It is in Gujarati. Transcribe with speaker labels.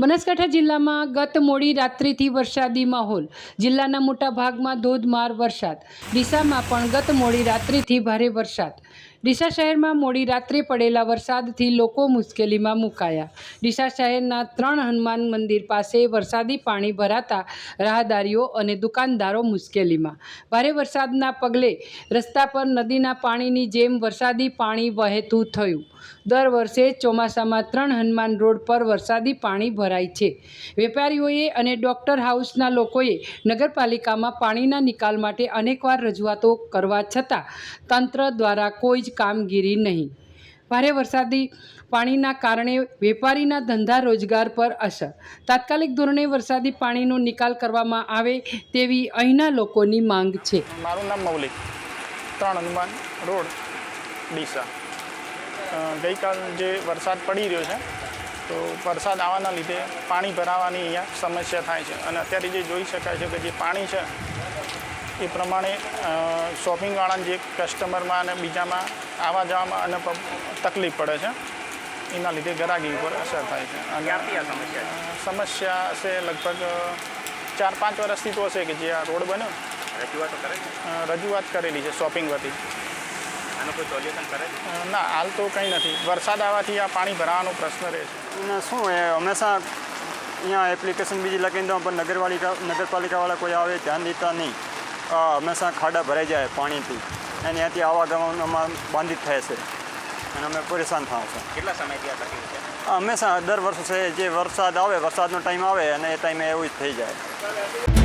Speaker 1: બનાસકાંઠા જિલ્લામાં ગત મોડી રાત્રિથી વરસાદી માહોલ. જિલ્લાના મોટા ભાગમાં ધોધમાર વરસાદ. ડીસામાં પણ ગત મોડી રાત્રિથી ભારે વરસાદ. ડીસા શહેરમાં મોડી રાત્રે પડેલા વરસાદથી લોકો મુશ્કેલીમાં મુકાયા. ડીસા શહેરના ત્રણ હનુમાન મંદિર પાસે વરસાદી પાણી ભરાતા રાહદારીઓ અને દુકાનદારો મુશ્કેલીમાં. ભારે વરસાદના પગલે રસ્તા પર નદીના પાણીની જેમ વરસાદી પાણી વહેતું થયું. દર વર્ષે ચોમાસામાં ત્રણ હનુમાન રોડ પર વરસાદી પાણી ભરાય છે. વેપારીઓએ અને ડૉક્ટર હાઉસના લોકોએ નગરપાલિકામાં પાણીના નિકાલ માટે અનેકવાર રજૂઆતો કરવા છતાં તંત્ર દ્વારા કોઈ જ કામગીરી નહીં. ભારે વરસાદી પાણીના કારણે વેપારીના ધંધા રોજગાર પર અસર. તાત્કાલિક ધોરણે વરસાદી પાણીનો નિકાલ કરવામાં આવે તેવી અહીંના લોકોની માંગ છે.
Speaker 2: મારું નામ મૌલિક. ત્રણ હનુમાન રોડ, ડીસા. ગઈકાલ જે વરસાદ પડી રહ્યો છે, તો વરસાદ આવવાના લીધે પાણી ભરાવાની અહીંયા સમસ્યા થાય છે. અને અત્યારે જે જોઈ શકાય છે કે જે પાણી છે એ પ્રમાણે શોપિંગવાળાને જે કસ્ટમરમાં અને બીજામાં આવવા જવામાં અને તકલીફ પડે છે. એના લીધે ગરાગી ઉપર અસર થાય છે. અને
Speaker 3: સમસ્યા
Speaker 2: હશે છે લગભગ ચાર પાંચ વર્ષથી તો હશે કે જે આ રોડ બન્યો.
Speaker 3: રજૂઆતો કરે છે?
Speaker 2: અ, રજૂઆત કરેલી છે શોપિંગ વતી.
Speaker 3: આનું કોઈ સોલ્યુશન કરે છે?
Speaker 2: અ, ના હાલ તો કંઈ નથી. વરસાદ આવવાથી આ પાણી ભરાવાનો પ્રશ્ન રહે છે.
Speaker 4: શું એ હંમેશા અહીંયા એપ્લિકેશન બીજી લખીને દઉં પણ નગરપાલિકા નગરપાલિકાવાળા કોઈ આવે ધ્યાન દેતા નહીં. હંમેશા ખાડા ભરાઈ જાય પાણીથી. અને ત્યાંથી આવાગમનમાં બાંધિત થાય છે. અને અમે પરેશાન થાવ છે.
Speaker 3: કેટલા સમયથી આ તકલીફ છે?
Speaker 4: હંમેશા દર વર્ષે જે વરસાદ આવે વરસાદનો ટાઈમ આવે અને એ ટાઈમે એવું જ થઈ જાય.